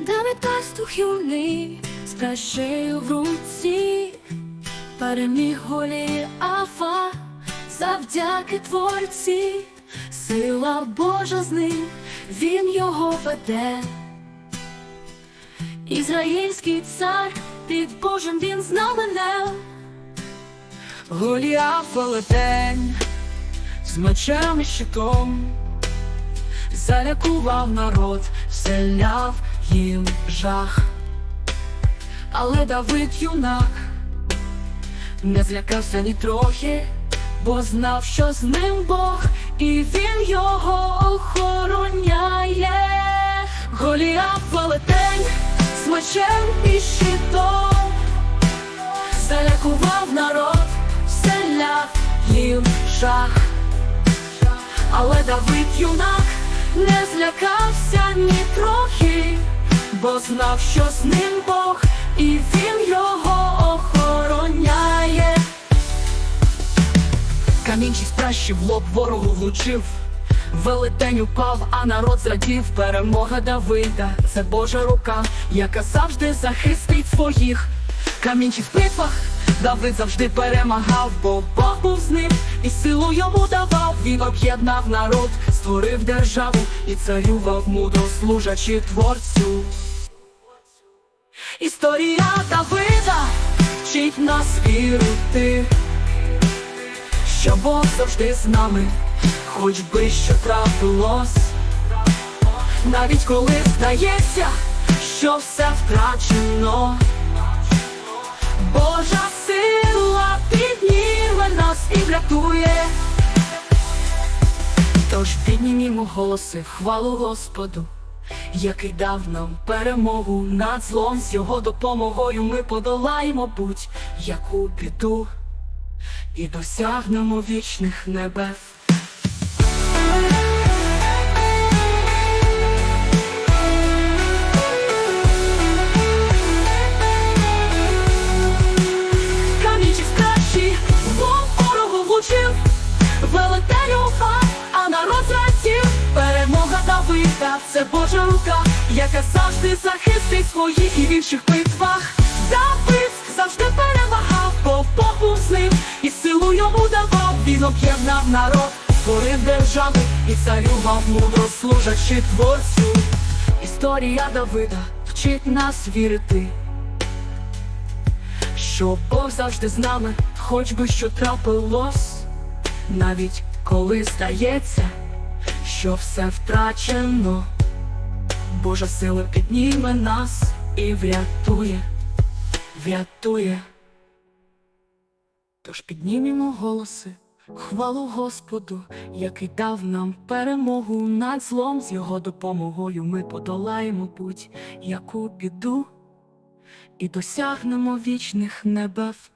Давид пастух юний з кращею в руці, переміг голі Афа, завдяки творці, сила Божа з ним, він його веде. Ізраїльський цар під Божим він знамене. Голіаф велетень з мечем і щитом залякував народ, вселяв їм жах. Але Давид юнак не злякався ні трохи, бо знав, що з ним Бог, і він його охороняє. Голіаф велетень з мечем і щитом залякував народ, вселяв їм жах. Але Давид юнак не злякався ні трохи, бо знав, що з ним Бог, і він його охороняє. Камінчий спращі лоб ворогу влучив. Велетень упав, а народ зрадів. Перемога Давида, це Божа рука, яка завжди захистить своїх. Камінчий в битвах Давид завжди перемагав, бо Бог був з ним і силу йому давав. Він об'єднав народ, створив державу і царював мудро служачи творцю. Історія Давида вчить нас вірити, що Бог завжди з нами, хоч би що трапилось, навіть коли здається, що все втрачено. Божа сила підніме нас і врятує. Тож піднімімо голоси, хвалу Господу, який дав нам перемогу над злом, з його допомогою ми подолаємо будь-яку біду і досягнемо вічних небес. Камінчик кращий, лом ворогу влучив, велетень Перемога це Божа рука, яка завжди захистить своїх і в інших битвах. Давид завжди перемагав, бо Бог був з ним, і силу йому давав. Він об'єднав народ, створив держави і царював мудро служачи творцю. Історія Давида вчить нас вірити що Бог завжди з нами, хоч би що трапилось, навіть коли здається, що все втрачено, Божа сила підніме нас і врятує, врятує. Тож піднімімо голоси, хвалу Господу, який дав нам перемогу над злом, з його допомогою ми подолаємо будь-яку біду і досягнемо вічних небес.